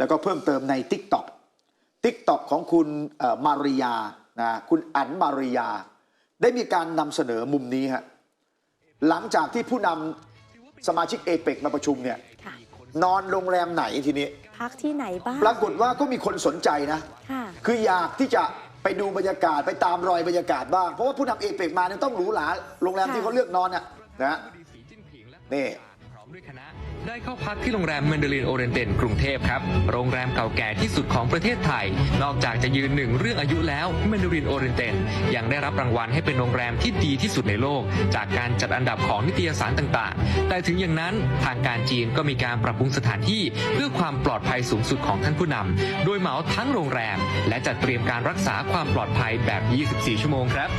แล้วก็เพิ่มเติมใน t ิ k t o k t i k t o k ของคุณเอ่อมาริยานะคุณอันมาริยา ได้มีการนำเสนอมุมนี้ฮะหลังจากที่ผู้นำสมาชิกเอเปกมาประชุมเนี่ยค่ะนอนโรงแรมไหนทีนี้ พักที่ไหนบ้าง ปรากฏว่าก็มีคนสนใจนะค่ะคืออยากที่จะไปดูบรรยากาศไปตามรอยบรรยากาศบ้าง เพราะว่าผู้นำเอเปกมาเนี่ยต้องหรูหราโรงแรมค่ะที่เขาเลือกนอนน่ะนะนี่พร้อม ด้วยคณะได้เข้าพักที่โรงแรมเมนเดลินโอเรนเตนกรุงเทพครับ โรงแรมเก่าแก่ที่สุดของประเทศไทย นอกจากจะยืนหนึ่งเรื่องอายุแล้วเมนเดลินโอเรนเตนยังได้รับรางวัลให้เป็นโรงแรมที่ดีที่สุดในโลก จากการจัดอันดับของนิตยสารต่างๆ แต่ถึงอย่างนั้นทางการจีนก็มีการปรับปรุงสถานที่เพื่อความปลอดภัยสูงสุดของท่านผู้นำโดยเหมาทั้งโรงแรม และจัดเตรียมการรักษาความปลอดภัยแบบ 24 ชั่วโมงครับ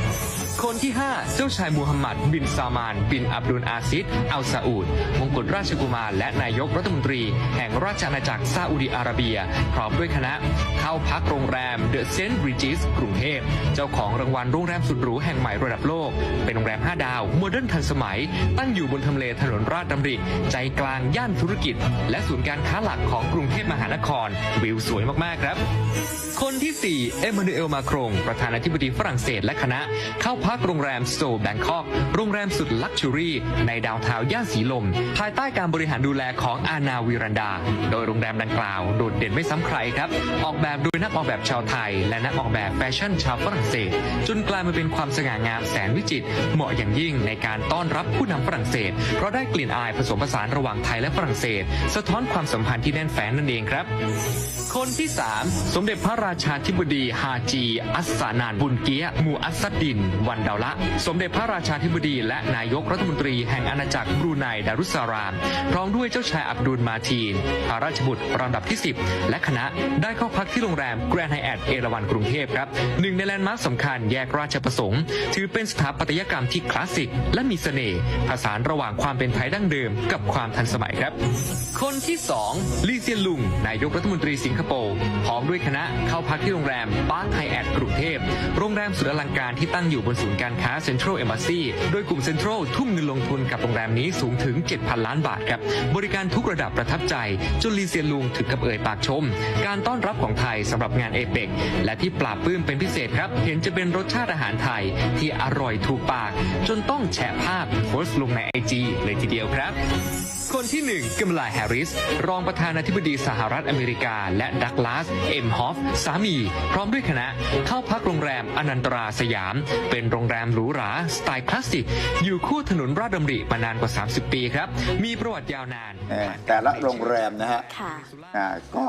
คนที่ 5 เจ้าชายมูฮัมหมัด บินซามาน บินอับดุลอาซิดอัลซาอุดมงกุฎราชกุมารและนายกรัฐมนตรี แห่งราชอาณาจักรซาอุดิอาระเบีย พร้อมด้วยคณะ เข้าพักโรงแรมเดอะเซนต์บริจิสกรุงเทพ เจ้าของรางวัลโรงแรมสุดหรูแห่งใหม่ระดับโลก เป็นโรงแรม 5 ดาวโมเดิร์นทันสมัย ตั้งอยู่บนทำเลถนนราชดำริ ใจกลางย่านธุรกิจ และศูนย์การค้าหลักของกรุงเทพมหานคร วิวสวยมากๆครับคนที่ 4 เอมานูเอลมาครง ประธานาธิบดีฝรั่งเศสและคณะ เข้าพักโรงแรมโซแบงคอก โรงแรมสุดลักชัวรี่ ในดาวน์ทาย่านสีลม ภายใต้การบริหารดูแลของอาณาวิรันดา โดยโรงแรมดังกล่าว โดดเด่นไม่ซ้ำใครครับ ออกแบบโดยนักออกแบบชาวไทย และนักออกแบบแฟชั่นชาวฝรั่งเศส จนกลายมาเป็นความสง่างามแสนวิจิตรเหมาะอย่างยิ่งในการต้อนรับผู้นำฝรั่งเศส เพราะได้กลิ่นอายผสมผสานระหว่างไทยและฝรั่งเศส สะท้อนความสัมพันธ์ที่แน่นแฟ้นนั่นเองครับ คนที่ 3 สมเด็จพระราชาธิบดีฮาจี อัสสานันบุญเกียมูอัสซัดดิน วันเดาละ สมเด็จพระราชาธิบดีและนายกรัฐมนตรีแห่งอาณาจักรบรูไนดารุสสาราม พร้อมด้วยเจ้าชายอับดุลมาทีน พระราชบุตรลำดับที่ 10 และคณะได้เข้าพักที่โรงแรมแกรนด์ไฮแอทเอราวันกรุงเทพครับหนึ่งในแลนด์มาร์คสำคัญแยกราชประสงค์ ถือเป็นสถาปัตยกรรมที่คลาสสิก และมีเสน่ห์ผสานระหว่างความเป็นไทยดั้งเดิมกับความทันสมัยครับ คนที่2ลีเซียนลุงนายกรัฐมนตรีสิงคโปร์พร้อมด้วยคณะเข้าพักที่โรงแรมปาร์คไฮแอทกรุงเทพ โรงแรมสุดอลังการที่ตั้งอยู่บนศูนย์การค้าเซ็นทรัลเอมบ s ซีโดยกลุ่มเซ็นทรัลทุ่มเงินลงทุนกับโรงแรมนี้สูงถึง 7,000 ล้านบาทครับ บริการทุกระดับประทับใจ จนลีเซียนลุงถึงกับเอ่ยปากชม การต้อนรับของไทยสำหรับงานเอเปกและที่ปราบปลื้มเป็นพิเศษครับ เห็นจะเป็นรสชาติอาหารไทยที่อร่อยถูกปาก จนต้องแชะภาพโพสต์ลงในไอจีเลยทีเดียวครับ คนที่1กัมลาแฮร์ริส รองประธานาธิบดีสหรัฐอเมริกา และดักลาส เอ็มฮอฟ สามี พร้อมด้วยคณะ เข้าพักโรงแรมอนันตราสยาม เป็นโรงแรมหรูหรา สไตล์คลาสสิก อยู่คู่ถนนราชดำริมานานกว่า 30 ปีครับ มีประวัติยาวนานเออแต่ละโรงแรมนะฮะค่ะอ่าก็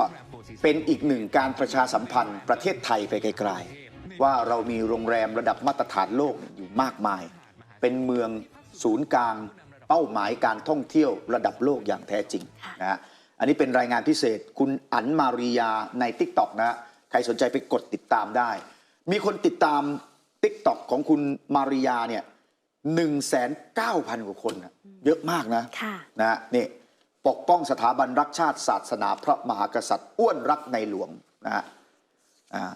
เป็นอีกหนึ่งการประชาสัมพันธ์ประเทศไทยไปไกลๆ ว่าเรามีโรงแรมระดับมาตรฐานโลกอยู่มากมาย เป็นเมืองศูนย์กลางเป้าหมายการท่องเที่ยวระดับโลกอย่างแท้จริงค่ะนะฮะอันนี้เป็นรายงานพิเศษคุณอันมาริยาใน t ิ k t o k นะฮะใครสนใจไปกดติดตามได้ มีคนติดตาม t ิ k t o k ของคุณมาริยาเนี่ยหนึ่งแสนเก้าพันกว่าคนนะเยอะมากนะค่ะนะฮะนี่ปกป้องสถาบันรักชาติศาสนาพระมหากษัตริย์ อ้วนรักในหลวงนะฮะอ่า